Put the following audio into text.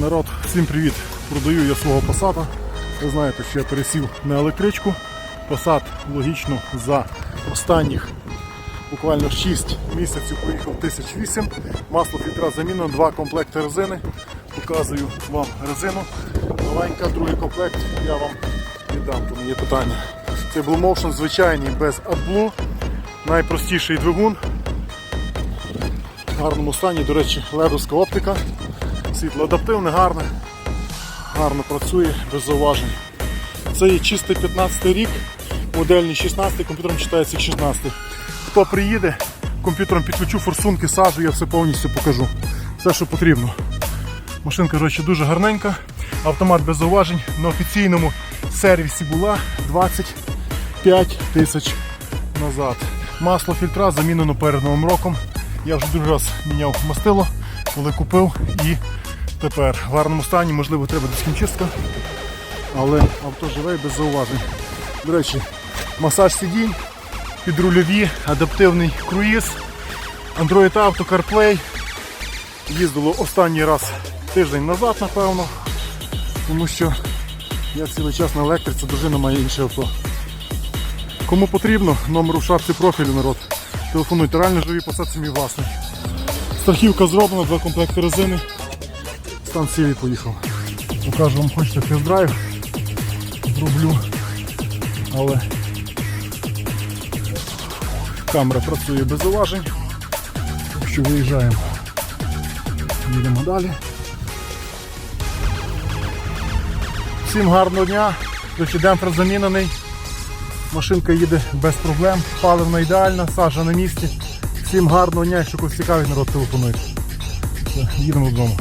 Народ, всім привіт! Продаю я свого посада. Ви знаєте, що я пересів на електричку. Посад логічно за останніх буквально 6 місяців поїхав 1008. Масло фільтра замінено, два комплекти резини. Показую вам резину. Маленька, другий комплект я вам віддам, тому є питання. Це Blue Motion звичайний без AdBlue. Найпростіший двигун. В гарному стані, до речі, ледовська оптика. Світло адаптивне, гарне, гарно працює, без зауважень. Це є чистий 15 рік, модельний 16, комп'ютером читається як 16. Хто приїде, комп'ютером підключу форсунки, сажу, я все повністю покажу. Все, що потрібно. Машинка, речі, дуже гарненька. Автомат без зауважень. На офіційному сервісі була 25 тисяч назад. Масло фільтра замінено перед новим роком. Я вже дуже раз міняв мастило, коли купив і тепер в гарному стані, можливо, треба десь хімчистка, але авто живе без зауважень. До речі, масаж сидінь, підрульові, адаптивний круїз, Android Auto, CarPlay. Їздило останній раз тиждень назад, напевно, тому що я цілий час на електриці, дружина має інше авто. Кому потрібно, номер у шапці профілю народ. Телефонуйте, реально живі посадці мій власний. Страхівка зроблена, два комплекти резини. Стан цілий поїхав. Покажу вам хочете тест-драйв. Зроблю. Але камера працює без уважень. Так що виїжджаємо. Їдемо далі. Всім гарного дня. Демпфер замінений. Машинка їде без проблем, паливна ідеальна, сажа на місці. Всім гарного дня, якщо когось цікавить, народ телефонуйте. Все, їдемо додому.